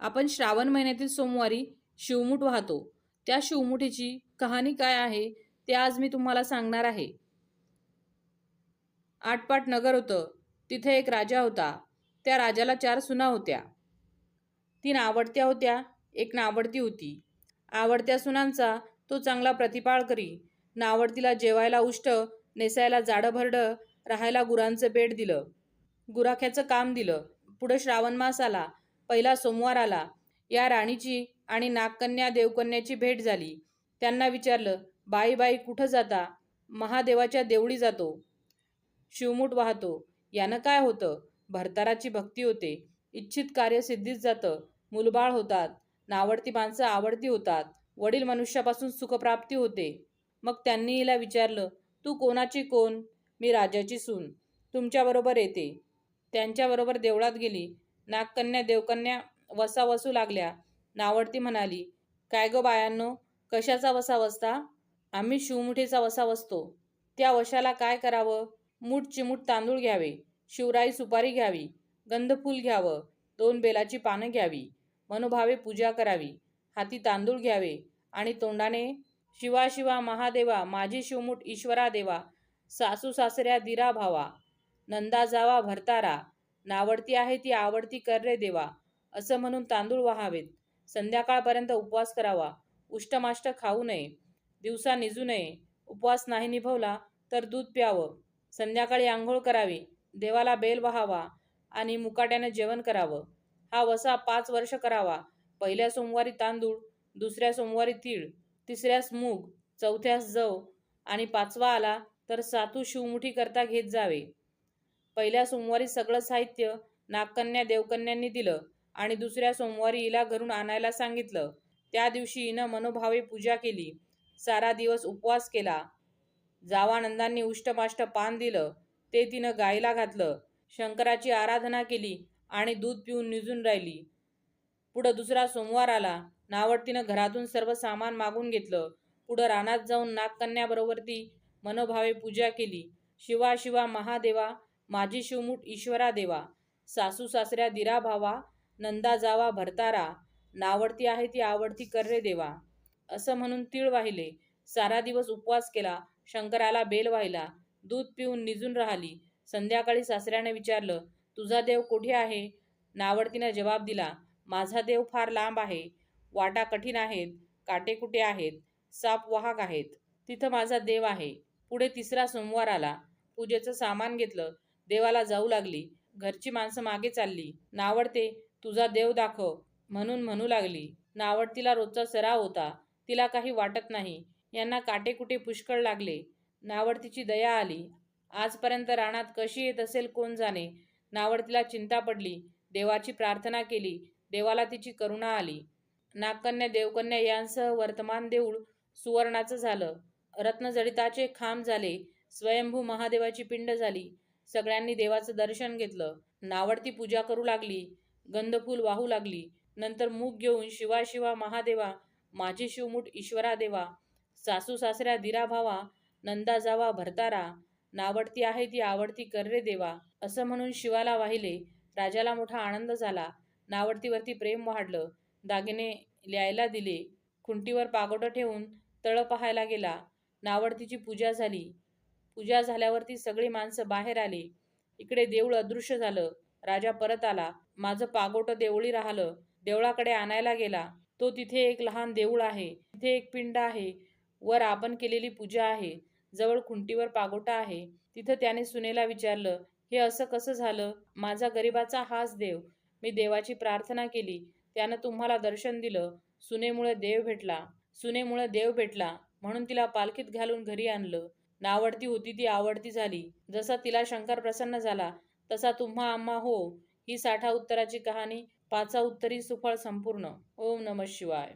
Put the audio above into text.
आपण श्रावण महिन्यातील सोमवारी शिवमुठ वाहतो. त्या शिवमुठीची कहाणी काय आहे ते आज मी तुम्हाला सांगणार आहे. आटपाट नगर होतं. तिथे एक राजा होता. त्या राजाला चार सुना होत्या. तीन आवडत्या होत्या एक नावडती होती. आवडत्या सुनांचा तो चांगला प्रतिपाळ करी. नावडतीला जेवायला उष्ट नेसायला जाडं भरडं राहायला गुरांचं पेट दिलं. गुराख्याचं काम दिलं. पुढं श्रावण मास आला. पहिला सोमवार आला. या राणीची आणि नागकन्या देवकन्याची भेट झाली. त्यांना विचारलं बाई बाई कुठं जाता? महादेवाच्या देवळी जातो. शिवमूठ वाहतो. यानं काय होतं? भरताराची भक्ती होते. इच्छित कार्य सिद्धीत जातं. मुलबाळ होतात. नावडती माणसं आवडती होतात. वडील मनुष्यापासून सुखप्राप्ती होते. मग त्यांनी हिला विचारलं तू कोणाची कोण? मी राजाची सून. तुमच्याबरोबर येते. त्यांच्याबरोबर देवळात गेली. नागकन्या देवकन्या वसा वसू लागल्या. नावडती म्हणाली काय गं बायांनो कशाचा वसा वसता आम्ही शिवमुठीचा वसा वसतो त्या वशाला काय करावं? मूठ चिमूट तांदूळ घ्यावे शिवराई सुपारी घ्यावी गंधफूल घ्यावं दोन बेलाची पानं घ्यावी मनोभावे पूजा करावी हाती तांदूळ घ्यावे आणि तोंडाने शिवा शिवा महादेवा माझी शिवमुठ ईश्वरा देवा सासू सासऱ्या दिरा भावा नंदा जावा भरतारा नावडती आहे ती आवडती कर रे देवा असं म्हणून तांदूळ व्हावेत. संध्याकाळपर्यंत उपवास करावा. उष्टमाष्ट खाऊ नये. दिवसा निजू नये. उपवास नाही निभवला तर दूध प्यावं. संध्याकाळी आंघोळ करावी. देवाला बेल व्हावा आणि मुकाट्याने जेवण करावं. हा वसा पाच वर्ष करावा. पहिल्या सोमवारी तांदूळ दुसऱ्या सोमवारी तीळ तिसऱ्यास मूग चौथ्यास जव आणि पाचवा आला तर सातू शिवमुठी करता घेत जावे. पहिल्या सोमवारी सगळं साहित्य नागकन्या देवकन्यांनी दिलं आणि दुसऱ्या सोमवारी हिला घरून आणायला सांगितलं. त्या दिवशी हिनं मनोभावे पूजा केली. सारा दिवस उपवास केला. जावानंदांनी उष्टमाष्ट पान दिलं. ते तिनं गायला घातलं. शंकराची आराधना केली आणि दूध पिऊन निजून राहिली. पुढं दुसरा सोमवार आला. नावडतीनं घरातून सर्व सामान मागून घेतलं. पुढं रानात जाऊन नागकन्याबरोबर ती मनोभावे पूजा केली. शिवा शिवा महादेवा माझी शिवमूठ ईश्वरा देवा सासू सासऱ्या दिरा भावा नंदा जावा भरतारा नावडती आहे ती आवडती कर्रे देवा. असं म्हणून तीळ वाहिले सारा दिवस उपवास केला शंकराला बेल वाहिला दूध पिऊन निजून राहिली. संध्याकाळी सासऱ्याने विचारलं तुझा देव कुठे आहे? नावडतीनं जवाब दिला माझा देव फार लांब आहे. वाटा कठीण आहेत काटेकुटे आहेत? साप वाहक आहेत. तिथं माझा देव आहे. पुढे तिसरा सोमवार आला. पूजेचं सामान घेतलं. देवाला जाऊ लागली. घरची माणसं मागे चालली. नावडते तुझा देव दाखव म्हणून म्हणू लागली. नावडतीला रोजचा सराव होता. तिला काही वाटत नाही. यांना काटेकुटे पुष्कळ लागले. नावडतीची दया आली. आजपर्यंत रानात कशी येत असेल कोण जाणे? नावडतीला चिंता पडली. देवाची प्रार्थना केली. देवाला तिची करुणा आली. नागकन्या देवकन्या यांसह वर्तमान देऊळ सुवर्णाचं झालं. रत्नजडिताचे खांब झाले. स्वयंभू महादेवाची पिंड झाली. सगळ्यांनी देवाचं दर्शन घेतलं. नावडती पूजा करू लागली. गंधफूल वाहू लागली. नंतर मूग घेऊन शिवा शिवा महादेवा माझी शिवमुठ ईश्वरा देवा सासू सासऱ्या दिरा भावा नंदा जावा भरतारा नावडती आहे ती आवडती कर रे देवा असं म्हणून शिवाला वाहिले. राजाला मोठा आनंद झाला. नावडतीवरती प्रेम वाढलं. दागिने ल्यायला दिले. खुंटीवर पागोटं ठेवून तळ पाहायला गेला. नावडतीची पूजा झाली. पूजा झाल्यावरती सगळी माणसं बाहेर आली. इकडे देऊळ अदृश्य झालं. राजा परत आला. माझं पागोटं देवळी राहिलं. देवळाकडे आणायला गेला. तो तिथे एक लहान देऊळ आहे. तिथे एक पिंड आहे. वर आपण केलेली पूजा आहे. जवळ खुंटीवर पागोटा आहे. तिथं त्याने सुनेला विचारलं हे असं कसं झालं? माझा गरिबाचा हाच देव. मी देवाची प्रार्थना केली. त्यानं तुम्हाला दर्शन दिलं. सुनेमुळे देव भेटला. सुनेमुळे देव भेटला. म्हणून तिला पालखीत घालून घरी आणलं. नावडती होती ती आवडती झाली. जसा तिला शंकर प्रसन्न झाला तसा तुम्हा आम्हा हो ही साठा उत्तराची कहाणी पाचा उत्तरी सुफळ संपूर्ण. ओम नम शिवाय.